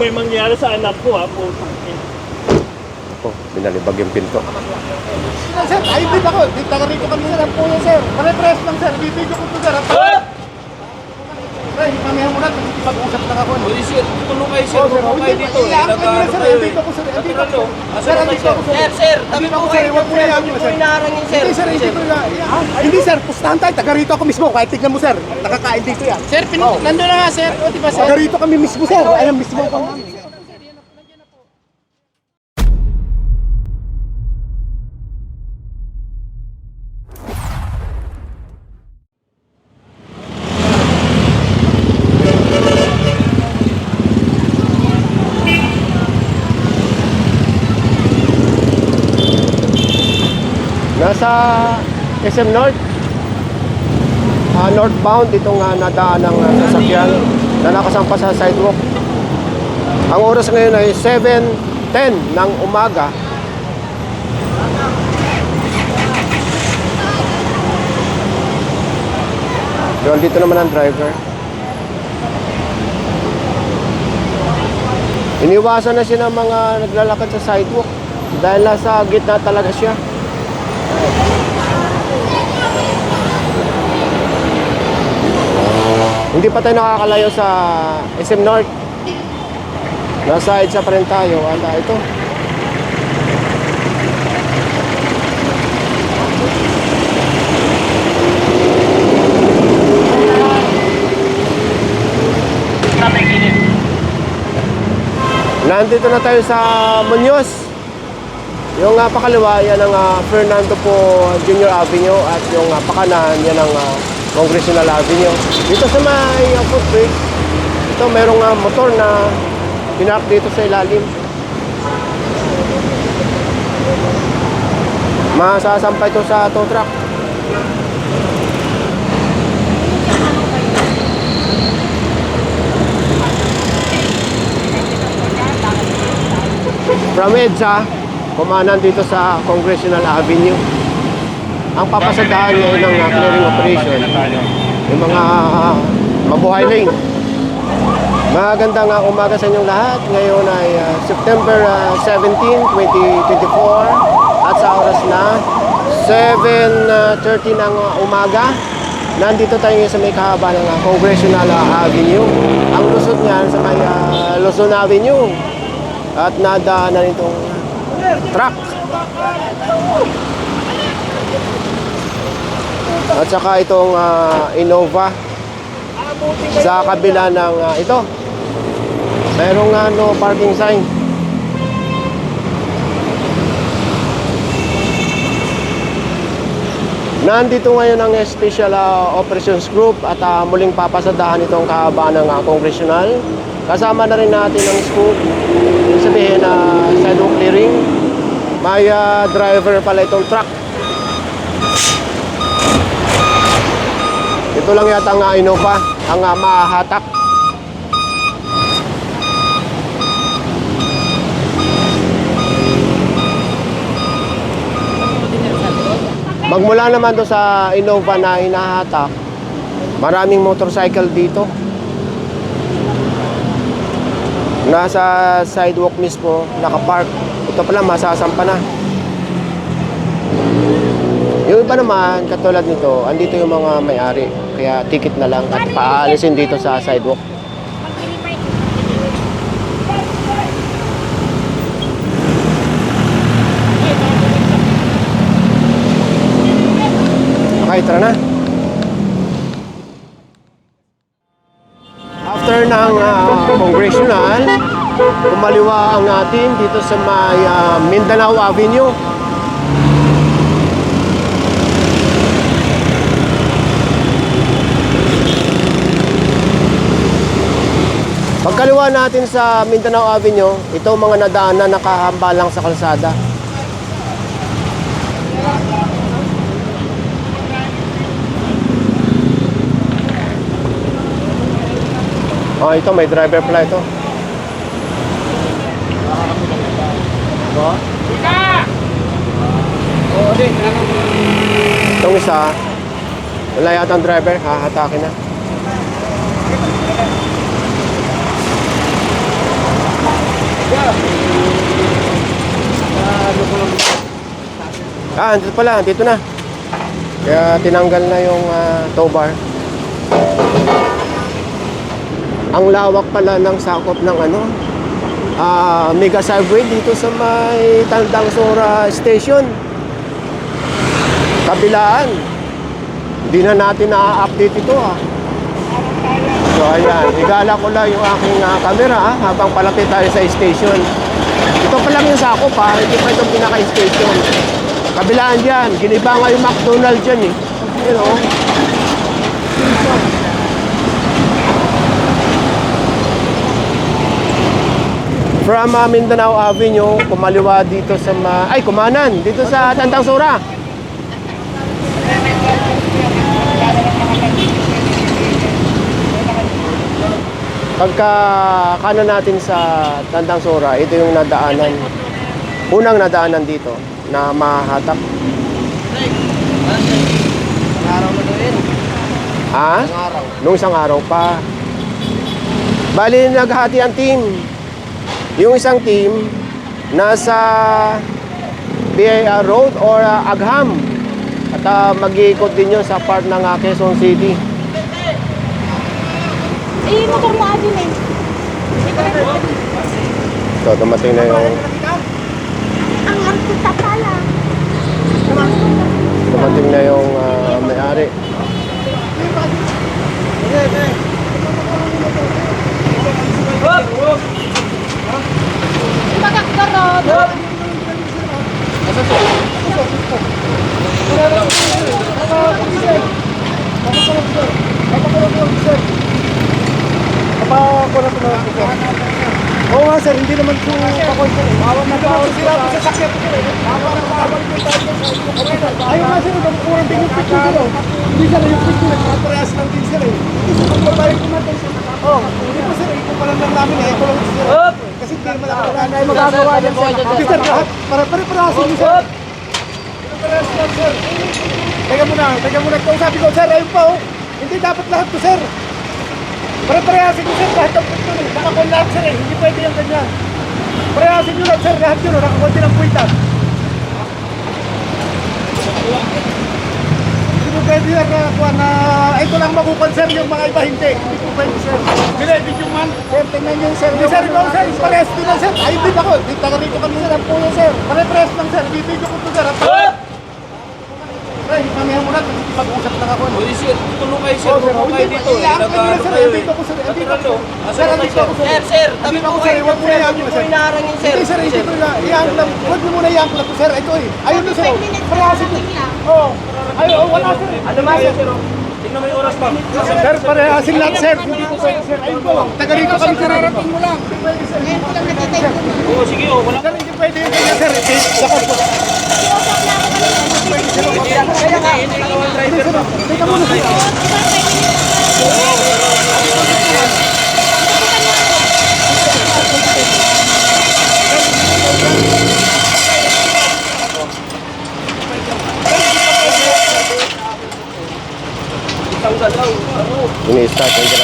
may mangyari sa anak ko ha, po. Oh, binalibag yung pinto. Sir, ay dito ako. Dito taga rito kami sir. Ang puyo sir. Pare-press lang sir. Bibidyo ko po sir. Ay, mamaya muna. Pag-usap lang ako. Uy, sir, tulong kayo, sir. Oh. Tulong kayo dito. Ilaan ko yun sir. kayo, Dito eh. ako sir. Dito Natural, ako. Sir, Asan dito kayo, ako sir. Sir, sir, tabi ako kayo. sir. Huwag mo Sir, yan, Hindi po sir. inaarangin, sir. Hindi sir, hindi ko. Ah, Hindi sir, pustahan tayo. Taga rito ako mismo. Kahit tignan mo sir. Nakakain dito yan. Sir, pin- nandun na nga, sir. O, di ba, sir? Taga rito kami mismo sir. Ayan mismo ako Nasa SM North. Ah, northbound itong uh, nadaan ng ah, sasakyan na nakasampa sa sidewalk. Ang oras ngayon ay 7.10 ng umaga. Doon dito naman ang driver. Iniwasan na siya ng mga naglalakad sa sidewalk dahil nasa gitna talaga siya. Hindi pa tayo nakakalayo sa SM North. Nasa EDSA pa rin tayo. Anda, ito. Nandito na tayo sa Muñoz. Yung uh, pakaliwa, yan ang ah, Fernando po Junior Avenue at yung uh, pakanan, yan ang ah, Congressional Avenue. Dito sa may uh, footbridge, ito merong ah, motor na pinark dito sa ilalim. Masasampay ito sa tow truck. From EDSA, kumanan dito sa Congressional Avenue. Ang papasadahan ngayon ng uh, clearing operation, yung mga uh, mabuhay lane. Magandang uh, umaga sa inyong lahat. Ngayon ay uh, September uh, 17, 2024 at sa oras na 7.30 ng umaga. Nandito tayo ngayon sa may kahaba ng Congressional Avenue. Ang lusot niyan sa may uh, Luzon Avenue. At nadaanan itong truck. At saka itong ah, Innova sa kabila ng ah, ito. Merong ah, no parking sign. Nandito ngayon ang Special ah, Operations Group at ah, muling papasadahan itong kahabaan ng ah, Congressional. Kasama na rin natin ang scoop. Ibig sabihin na sidewalk clearing. May ah, driver pala itong truck. Ito lang yata ang uh, Innova, ang uh, mahahatak. Magmula naman to sa Innova na hinahatak, maraming motorcycle dito. Nasa sidewalk mismo, nakapark. Ito pala, masasampa na. Yung iba naman, katulad nito, andito yung mga may-ari. Kaya ticket na lang at paalisin dito sa sidewalk. Okay, tara na. After ng ah, congressional, kumaliwa ang atin dito sa may ah, Mindanao Avenue. Pagkaliwa natin sa Mindanao Avenue, ito mga nadaan na nakahambalang sa kalsada. Oh, ito may driver pala ito. Oh. Isa! Oo, di. Itong isa, wala yata ang driver, hahatakin na. Ah, andito pala, dito na. Kaya tinanggal na yung uh, tow bar. Ang lawak pala ng sakop ng ano, ah, Mega Subway dito sa may Tandang Sora Station. Kabilaan. Hindi na natin na-update ito ah. So ayan, igala ko lang yung aking ah, camera ah, habang palapit tayo sa station. Ito pa lang yung sakop ha, hindi pa itong pinaka-station. Kabilaan dyan, giniba nga yung McDonald's dyan eh. You know? From uh, Mindanao Avenue, kumaliwa dito sa ma... Ay, kumanan, dito sa Tantang Sura. Pagka kanan natin sa Tandang Sora, ito yung nadaanan. Unang nadaanan dito na mahatak. Araw na doon. Ha? Nung isang araw pa. Bali, naghati ang team. Yung isang team, nasa BIR Road or uh, Agham. At uh, mag-iikot din yun sa part ng uh, Quezon City. Eh, motor mo adin eh. So, dumating na yung, Ang artista pala. dumating na yung uh, may-ari. Magkakarod. Papakuha Oo nga, sir. Hindi naman po pakuha, sir. Bawal na bawal sila po sa sakit. Bawal na bawal po tayo Ayun nga, sir. Nagkukurang din yung picture oh. Hindi, sir. Yung picture, nagpaparehas lang din, sir. eh. Hindi, sir. Magbabayad ko natin, sir. Oo. Hindi po, sir. Ito pa lang lang namin. eh. Ito lang, sir. Kasi hindi naman ako na tayo magagawa yan, sir. Hindi, sir. Lahat. Para pare-parahasin niyo, sir. Pare-parehas lang, sir. Teka muna. Teka muna. Kausapin ko, sir. Ayun pa, oh. Hindi dapat lahat to, sir. Pare-parehasin nyo sir, lahat ng punto nyo. Nakakon lahat sir eh, hindi pwede yung ganyan. Parehasin nyo lang sir, lahat yun, oh, nakakunti ng puwitan. Hindi pwede sir nakakuha na ito lang makupan sir, yung mga iba hindi. Hindi pwede sir. Binibig yung man. Sir, tingnan nyo sir. Hindi sir, ikaw sir, parehas din lang sir. Ayun din ako, di taga rito kami sir, ang puyo sir. Pare-parehas lang sir, bibigyo ko to sir. Ang Ay, kami mo na, mag-usap lang ako. Uy, sir, tulong kayo, sir. Oh, sir, Tulong kayo hindi, dito. iyakan nyo na, sir. Nag-ano Dito ko sir, dito Natural, ko. Sir, Asan dito kayo, ko sir. Sir, sir, tabi ko kayo. sir, huwag mo na Hindi po sir. sir. Hindi sir, hindi Sir. ko na. Huwag mo muna lang to sir. Ito eh. Ayun to sir. oh. Parehasin nyo. Oo. Ayun, oh, wala sir. Ano ba, sir? Tingnan mo yung oras, ma'am. Sir, parehasin lang sir. Hindi ko pwede sir. Ayun po. Taga rito kami sir. Kararating mo lang. Ngayon ko lang nakita yung kuno. Oo, sige, oh, wala. Sir, hindi pwede yung ganyan sir. Lakot po. Kaya nga, hindi ka naman driver. Teka muna sir. Tanggal taco.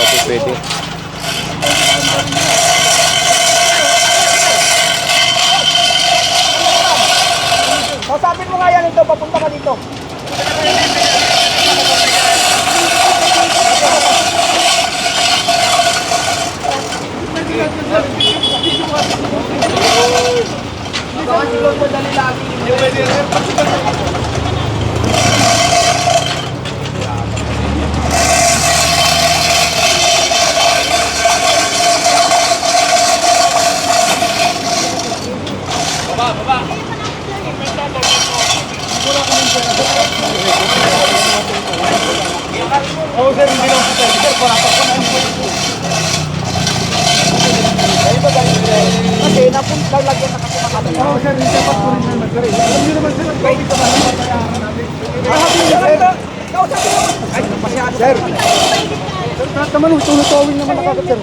Naman tunutowing naman nakakot sir.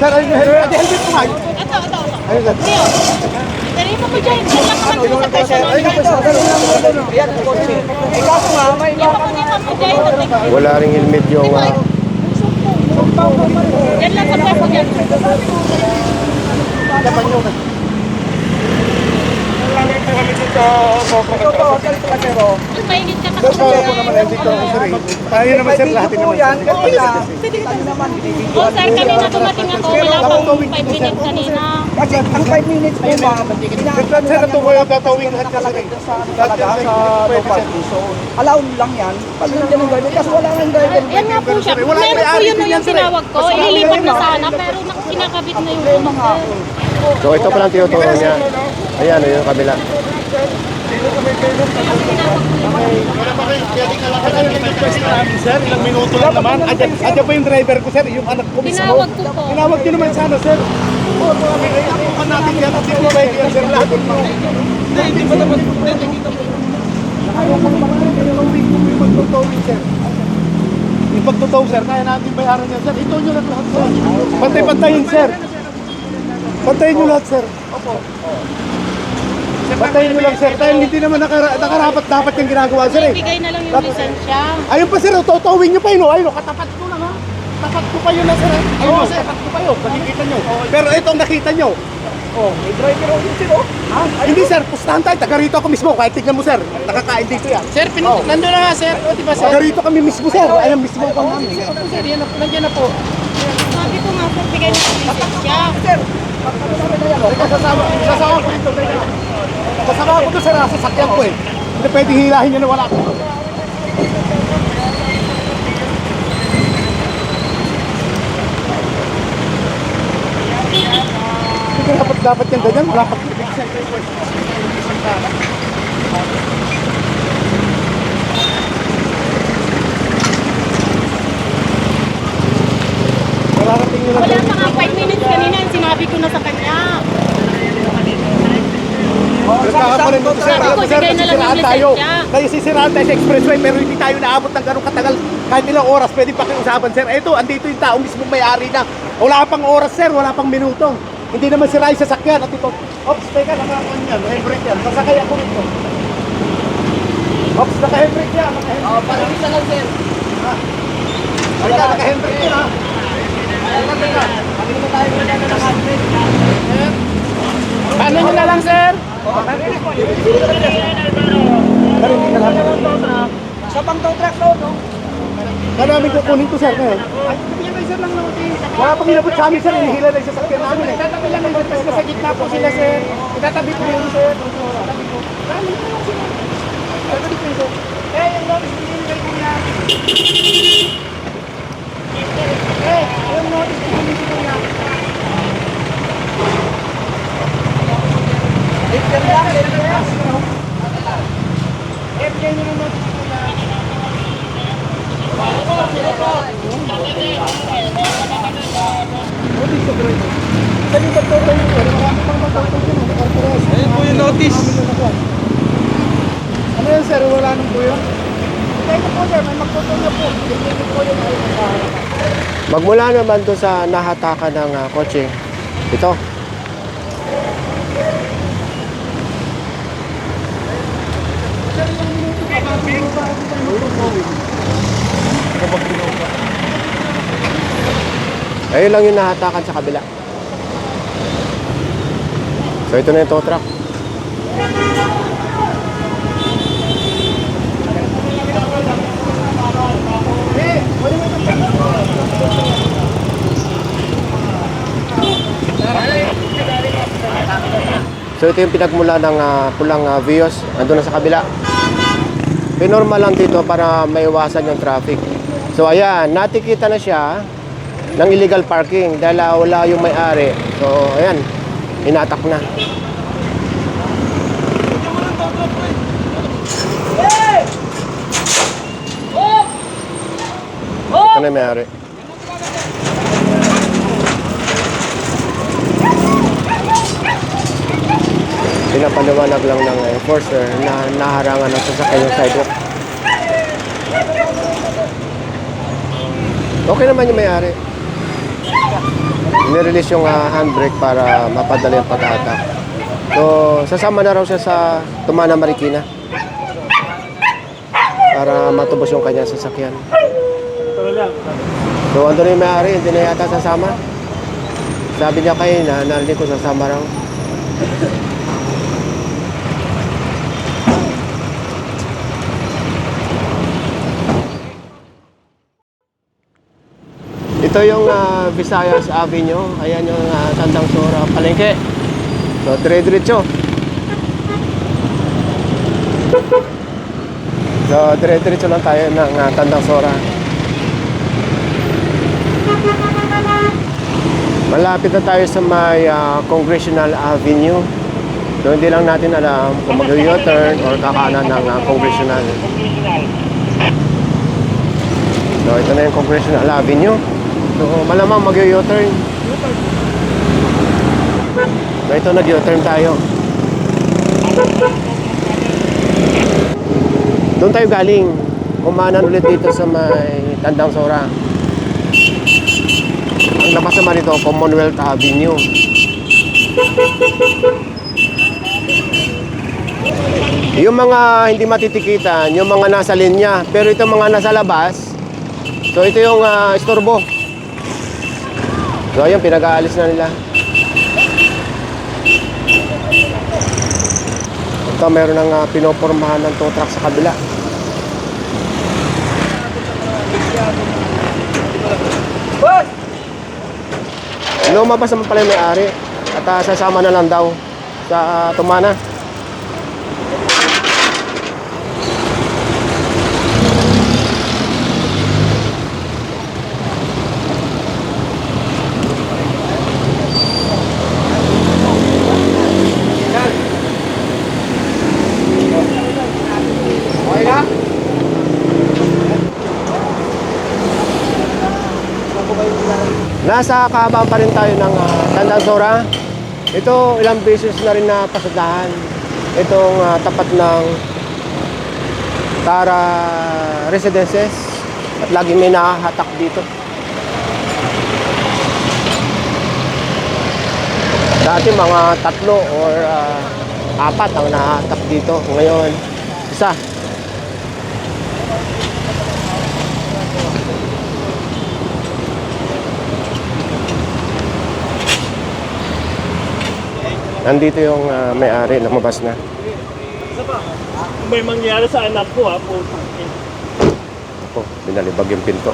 Sir, ay, helmet helmet mo nga. Ito, ito, ito. Ayun sir. Leo. Dali mo ko dyan. Wala ka man sa. Ayun ang kotse. Eh kaso nga, may Hindi pa ko na mo dyan. Wala ring helmet yung Yan lang sa peso dyan. Dapat nyo. Po kami dito Ito po, hotel po kasi po. Mainit ka Sir, para po naman dito eh. Tayo naman sir, lahat po naman. yan, sir. kasi na, ano naman. Oh, sir, kanina dumating ako. Wala pang 5 minutes kanina. Ang 5 minutes po ma'am, Sir, ito ko yung tatawin lahat doon sa talaga, sa no parking zone. Allowed lang yan. Pag nandiyan ang driver, kasi wala nang driver. Yan nga po siya. Meron po yun yung tinawag ko. Ililipat na sana, pero nak- kinakabit na yung Problema sir. So ito palang tinuturo niya. Ayan, yung kabila. Sir, ilang minuto lang naman. Adyan, adyan pa yung driver ko sir, yung anak ko mismo. Tinawag ko po. Tinawag niyo naman sana sir. Oo, Inapukan natin yan at hindi ba yan sir lahat. Hindi, hindi ba naman. Yung pagtutow sir, kaya natin bayaran yan sir. Ito nyo lang lahat sir. Pantay-pantayin sir. Pantayin nyo lahat sir. Opo. Pantayin nyo lang sir. Dahil hindi naman nakara- nakarapat dapat yung ginagawa sir eh. Ibigay na lang yung lisensya. Ayun pa sir, totowin nyo pa yun. oh. Ayun, oh, katapat ko lang ha. Tapat ko pa yun na sir. eh. Ayun, oh, sir, tapat ko pa yun. Nakikita nyo. Pero ito ang nakita nyo. Oh, may driver ako dito, oh. Ha? Hindi sir, pustahan tayo. Taga rito ako mismo. Kahit tignan mo sir. Nakakain dito yan. Sir, pin- nandun na nga, sir. O, di ba, sir? Taga rito kami mismo sir. Ayan mismo ang namin. Opo, sir, yan na, nandiyan na po. Sabi ko nga, sir, bigay na yung lisensya. Sir, sasama, sasama ko dito. Teka. Sasama ko doon. Sa sakyan ko eh. Hindi pwedeng hilahin nyo na wala ko. Hindi dapat dapat yung ganyan. Wala pa. Mararating nyo Wala pa nga 5 minutes kanina, sinabi ko na sa kanya. Nagkakapalan dito sir. Sabi ko, sir, bigay na lang yung tayo. lisensya. Tayo sisiraan tayo sa expressway pero hindi tayo naabot ng ganong katagal. Kahit ilang oras pwede pakiusapan sir. Ito, andito yung tao mismo may-ari na. Wala pang oras sir, wala pang minuto. Hindi naman sira yung sasakyan. At ito, ops, teka, nakakuan yan. Handbrake yan. Sasakay ako nito. Ops, naka-handbrake yan. Naka-handbrake. O, parang isa lang, sir. Ha. Teka, teka. Paano nyo na lang, sir? Sa pang tow truck, no, no? Kaya namin kukunin to sir ngayon. Wala pang inabot sa amin sir, inihila na yung sasakyan namin eh. Tatabi lang ng sir, nasa gitna po sila, sir. Itatabi ko yun, sir. Eh, yung notice binibigay ko niya. Eh, yung notice binibigay ko niya. Litter lang, litter lang. Eh, bigyan nyo ng notice ko niya. Saan yung pagtotoy nyo? Marami pang magtotoy dyan. Naka-authorized. Ayun po yung notice. Ano yan sir? Wala nang po yun? Ito po, sir, may magtutuloy na po. Ito po yung Magmula naman doon sa nahatakan ng ah, kotse. Ito. Ayun lang yung nahatakan sa kabila. So ito na yung tow truck. So ito yung pinagmula ng ah, pulang uh, Vios, andun na sa kabila. Pinormal lang dito para maiwasan yung traffic. So ayan, natikita na siya ng illegal parking dahil ah, wala yung may-ari. So ayan, inatak na. Ito na yung may-ari. Pinapaliwanag lang ng enforcer na naharangan ng sasakyan yung sidewalk. Okay naman yung may-ari. Nirelease yung ah, handbrake para mapadali ang pag-atak. So, sasama na raw siya sa Tumana Marikina para matubos yung kanyang sasakyan. So, ando na yung may-ari, hindi na yata sasama. Sabi niya kayo na narinig ko sasama raw. Ito yung ah, Visayas Avenue. Ayan yung ah, Tandang Sora Palengke. So, dire-diretso. So, dire-diretso lang tayo ng ah, Tandang Sora. Malapit na tayo sa may ah, Congressional Avenue. So, hindi lang natin alam kung mag-u-turn or kakanan ng ah, Congressional. So, ito na yung Congressional Avenue. So, malamang mag-u-turn. So, ito nag-u-turn tayo. Doon tayo galing. Kumanan ulit dito sa may Tandang Sora. Ang labas naman ito, Commonwealth Avenue. Yung mga hindi matitikitan, yung mga nasa linya, pero itong mga nasa labas, so ito yung ah, istorbo. So ayun, pinag-aalis na nila. Ito, meron ng uh, pinopormahan ng tow truck sa kabila. Lumabas naman pala yung may-ari at ah, sasama na lang daw sa ah, Tumana. Okay na? Nasa kahabaan pa rin tayo ng uh, Tandang Sora. Ito, ilang beses na rin na pasadahan. Itong ah, tapat ng Tara Residences. At lagi may nakahatak dito. Dati mga tatlo or ah, apat ang nahatak dito. Ngayon, isa. Nandito yung ah, may-ari, lumabas na. Kung may mangyari sa anak ko ha, puto. Ako, binalibag yung pinto.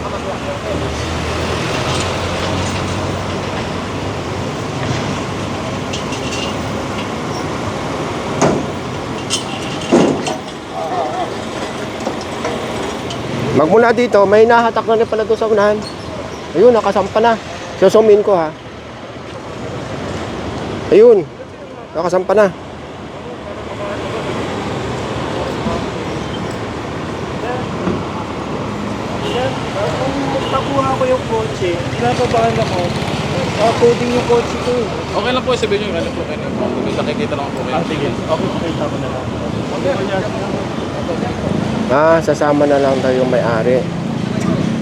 Magmula dito, may nahatak na rin pala doon sa unahan. Ayun, nakasampa na. Susumin ko ha. Ayun, nakasampa na. Nakuha ko yung kotse, kinakabahan ako. Coding yung kotse ko. eh. Okay lang po, sabihin nyo, ano po, ano po, kung nakikita lang po kayo. Ah, sige. Okay, okay, tama na lang. Ah, sasama na lang daw yung may-ari.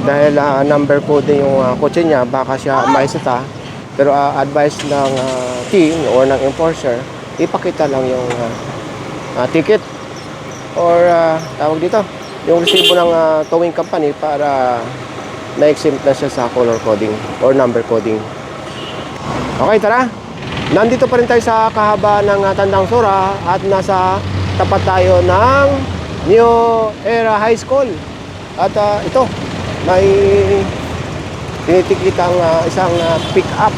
Dahil ah, number code din yung ah, kotse niya, baka siya maisita. Pero ah, advice ng ah, team or ng enforcer, ipakita lang yung ah, ah, ticket or ah, tawag dito, yung resibo ng ah, towing company para na-exempt na siya sa color coding or number coding. Okay, tara. Nandito pa rin tayo sa kahaba ng ah, Tandang Sora at nasa tapat tayo ng New Era High School. At ah, ito, may tinitikitang ah, isang ah, pick-up.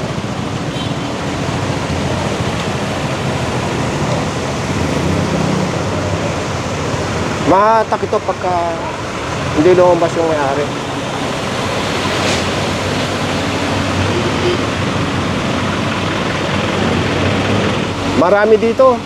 Mahatak ito pagka hindi lumabas yung may-ari. Marami dito.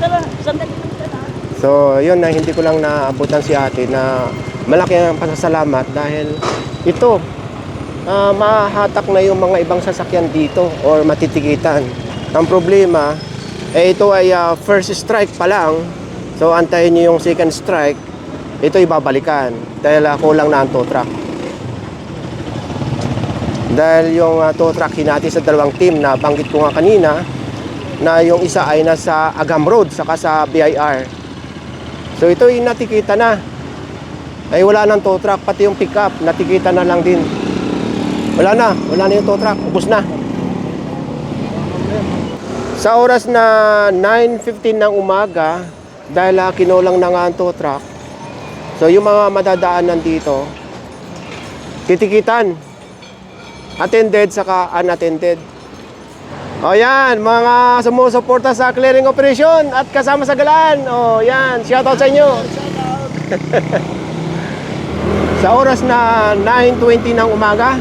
Tara, sandali lang tara. So, yun na hindi ko lang naabutan si ate na malaki ang pasasalamat dahil ito, ah, mahahatak na yung mga ibang sasakyan dito or matitigitan. Ang problema, eh ito ay ah, first strike pa lang. So, antayin nyo yung second strike. Ito ibabalikan dahil ah, kulang na ang tow truck. Dahil yung uh, tow truck hinati sa dalawang team na banggit ko nga kanina na yung isa ay nasa Agam Road saka sa BIR. So ito yung natikita na. Ay wala nang tow truck, pati yung pickup, natikita na lang din. Wala na, wala na yung tow truck, ubos na. Sa oras na 9.15 ng umaga, dahil uh, kinulang na nga ang tow truck, so yung mga madadaanan dito, titikitan. Attended saka unattended. O yan, mga sumusuporta sa clearing operation at kasama sa galaan. O yan, shoutout sa inyo. sa oras na 9.20 ng umaga,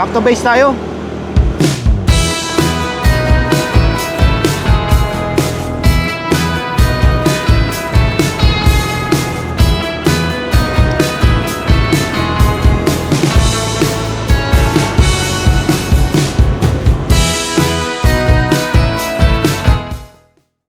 back to base tayo.